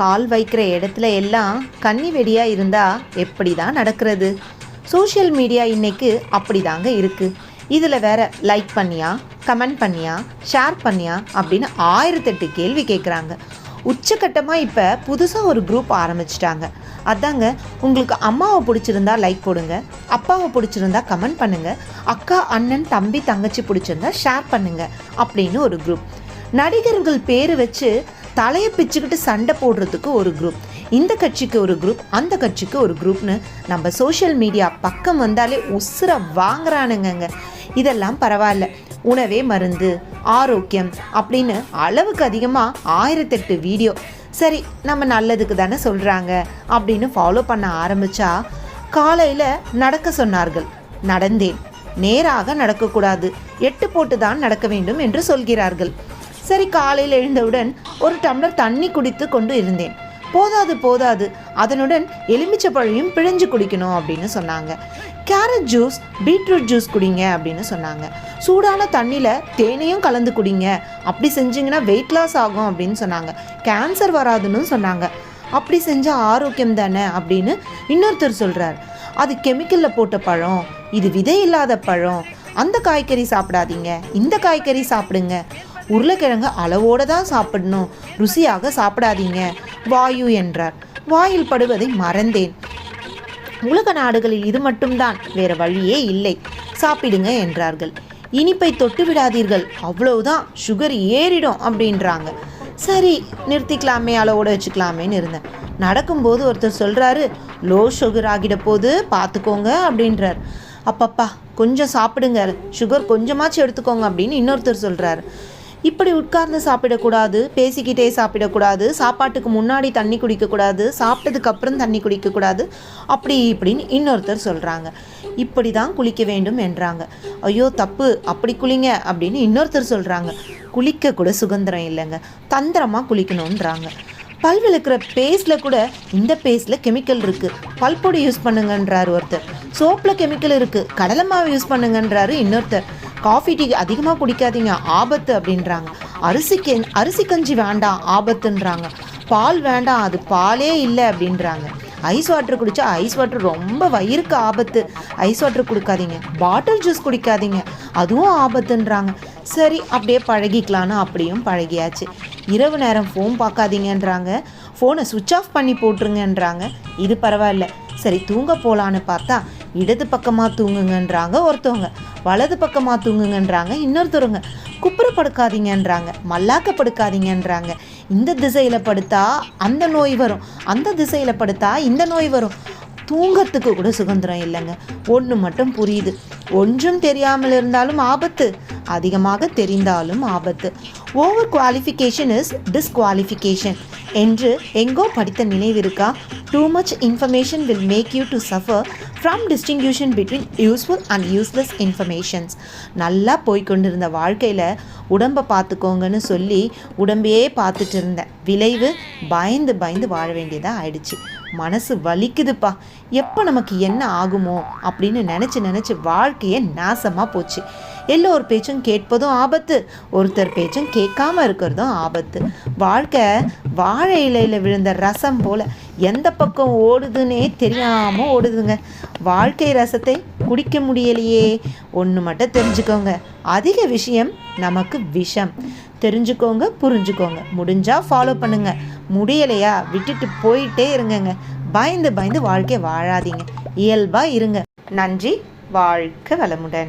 கால் வைக்கிற இடத்துல எல்லாம் கன்னி வெடியாக இருந்தால் எப்படி தான் நடக்கிறது? சோஷியல் மீடியா இன்னைக்கு அப்படிதாங்க இருக்குது இதில் வேற லைக் பண்ணியா கமெண்ட் பண்ணியா ஷேர் பண்ணியா அப்படின்னு ஆயிரத்தெட்டு கேள்வி கேட்குறாங்க உச்சக்கட்டமாக இப்போ புதுசாக ஒரு குரூப் ஆரம்பிச்சிட்டாங்க. அதாங்க உங்களுக்கு அம்மாவை பிடிச்சிருந்தா லைக் போடுங்க அப்பாவை பிடிச்சிருந்தா கமெண்ட் பண்ணுங்க அக்கா அண்ணன் தம்பி தங்கச்சி பிடிச்சிருந்தா ஷேர் பண்ணுங்க அப்படின்னு ஒரு குரூப். நடிகர்கள் பேர் வச்சு தலையை பிச்சுக்கிட்டு சண்டை போடுறதுக்கு ஒரு குரூப் இந்த கட்சிக்கு ஒரு குரூப் அந்த கட்சிக்கு ஒரு குரூப்னு நம்ம சோஷியல் மீடியா பக்கம் வந்தாலே உசுர வாங்குறானுங்கங்க. இதெல்லாம் பரவாயில்ல. உணவே மருந்து ஆரோக்கியம் அப்படின்னு அளவுக்கு அதிகமாக ஆயிரத்தெட்டு வீடியோ சரி நம்ம நல்லதுக்கு தானே சொல்கிறாங்க அப்படின்னு ஃபாலோ பண்ண ஆரம்பித்தா காலையில் நடக்க சொன்னார்கள். நடந்தேன். நேராக நடக்கக்கூடாது. எட்டு போட்டு தான் நடக்க வேண்டும் என்று சொல்கிறார்கள். சரி காலையில் எழுந்தவுடன் ஒரு டம்ளர் தண்ணி குடித்து கொண்டு இருந்தேன். போதாது போதாது அதனுடன் எலுமிச்சை பழையும் பிழிஞ்சு குடிக்கணும் அப்படின்னு சொன்னாங்க. கேரட் ஜூஸ் பீட்ரூட் ஜூஸ் குடிங்க அப்படின்னு சொன்னாங்க. சூடான தண்ணியில் தேனையும் கலந்து குடிங்க. அப்படி செஞ்சிங்கன்னா வெயிட் லாஸ் ஆகும் அப்படின்னு சொன்னாங்க. கேன்சர் வராதுன்னு சொன்னாங்க. அப்படி செஞ்சால் ஆரோக்கியம் தானே அப்படின்னு இன்னொருத்தர் சொல்கிறார் அது கெமிக்கலில் போட்ட பழம் இது விதை இல்லாத பழம். அந்த காய்கறி சாப்பிடாதீங்க. இந்த காய்கறி சாப்பிடுங்க. உருளைக்கிழங்கு அளவோடு தான் சாப்பிடணும். ருசியாக சாப்பிடாதீங்க வாயு என்றார். வாயில் படுவதை மறந்தேன். உலக நாடுகளில் இது மட்டும்தான் வேற வழியே இல்லை. சாப்பிடுங்க என்றார்கள். இனிப்பை தொட்டு விடாதீர்கள் அவ்வளவுதான் சுகர் ஏறிடும் அப்படின்றாங்க. சரி நிறுத்திக்கலாமே அளவோட வச்சுக்கலாமேன்னு இருந்தேன். நடக்கும்போது ஒருத்தர் சொல்கிறாரு லோ சுகர் ஆகிட போது பார்த்துக்கோங்க அப்படின்றார். அப்பப்பா கொஞ்சம் சாப்பிடுங்க சுகர் கொஞ்சமாச்சும் எடுத்துக்கோங்க அப்படின்னு இன்னொருத்தர் சொல்கிறாரு இப்படி உட்கார்ந்து சாப்பிடக்கூடாது பேசிக்கிட்டே சாப்பிடக்கூடாது சாப்பாட்டுக்கு முன்னாடி தண்ணி குடிக்கக்கூடாது சாப்பிட்டதுக்கு அப்புறம் தண்ணி குடிக்கக்கூடாது அப்படி இப்படின்னு இன்னொருத்தர் சொல்கிறாங்க இப்படி தான் குளிக்க வேண்டும் என்றாங்க. ஐயோ தப்பு அப்படி குளிங்க அப்படின்னு இன்னொருத்தர் சொல்கிறாங்க குளிக்க கூட சுதந்திரம் இல்லைங்க. தந்திரமாக குளிக்கணுன்றாங்க பல் விளக்குற பேஸ்டில் கூட இந்த பேஸ்டில் கெமிக்கல் இருக்குது பல்பொடி யூஸ் பண்ணுங்கன்றாரு ஒருத்தர். சோப்பில் கெமிக்கல் இருக்குது கடலை மாவு யூஸ் பண்ணுங்கன்றாரு இன்னொருத்தர். காஃபி டீ அதிகமாக குடிக்காதீங்க ஆபத்து அப்படின்றாங்க. அரிசி கெ அரிசி கஞ்சி வேண்டாம் ஆபத்துன்றாங்க. பால் வேண்டாம் அது பாலே இல்லை அப்படின்றாங்க. ஐஸ் வாட்டர் குடித்தா ஐஸ் வாட்டர் ரொம்ப வயிறுக்கு ஆபத்து. ஐஸ் வாட்டர் குடிக்காதீங்க. பாட்டில் ஜூஸ் குடிக்காதீங்க. அதுவும் ஆபத்துன்றாங்க. சரி அப்படியே பழகிக்கலான்னு அப்படியும் பழகியாச்சு. இரவு நேரம் ஃபோன் பார்க்காதீங்கன்றாங்க. ஃபோனை சுவிட்ச் ஆஃப் பண்ணி போட்டுருங்கன்றாங்க. இது பரவாயில்ல. சரி தூங்க போகலான்னு பார்த்தா இடது பக்கமாக தூங்குங்கன்றாங்க ஒருத்தவங்க. வலது பக்கமாக தூங்குங்கன்றாங்க இன்னொருத்தருங்க குப்புற படுக்காதீங்கன்றாங்க மல்லாக்க படுக்காதீங்கன்றாங்க இந்த திசையில் படுத்தா அந்த நோய் வரும். அந்த திசையில் படுத்தா இந்த நோய் வரும். தூங்கத்துக்கு கூட சுதந்திரம் இல்லைங்க. ஒன்று மட்டும் புரியுது. ஒன்றும் தெரியாமல் இருந்தாலும் ஆபத்து. அதிகமாக தெரிந்தாலும் ஆபத்து. ஓவர் குவாலிஃபிகேஷன் இஸ் டிஸ்குவாலிஃபிகேஷன் என்று எங்கோ படித்த நினைவிருக்கா too much information will make you to suffer from distinction between useful and useless informations நல்லா போய்கொண்டிருந்த வாழ்க்கையில் உடம்பை பார்த்துக்கோங்கன்னு சொல்லி உடம்பையே பார்த்துட்டு இருந்தேன். விளைவு பயந்து பயந்து வாழ வேண்டியதாக ஆயிடுச்சு. மனசு வலிக்குதுப்பா. எப்போ நமக்கு என்ன ஆகுமோ அப்படின்னு நினச்சி நினச்சி வாழ்க்கையே நாசமாக போச்சு. எல்லோர் பேச்சும் கேட்பதும் ஆபத்து. ஒருத்தர் பேச்சும் கேட்காம இருக்கிறதும் ஆபத்து. வாழ்க்கை வாழை இலையில் விழுந்த ரசம் போல் எந்த பக்கம் ஓடுதுன்னே தெரியாமல் ஓடுதுங்க. வாழ்க்கை ரசத்தை குடிக்க முடியலையே. ஒன்று மட்டும் தெரிஞ்சுக்கோங்க. அதிக விஷயம் நமக்கு விஷம். தெரிஞ்சுக்கோங்க புரிஞ்சுக்கோங்க. முடிஞ்சா ஃபாலோ பண்ணுங்க. முடியலையா விட்டுட்டு போயிட்டே இருங்கங்க. பயந்து பயந்து வாழ்க்கை வாழாதீங்க. இயல்பாக இருங்க. நன்றி. வாழ்க்க வளமுடன்.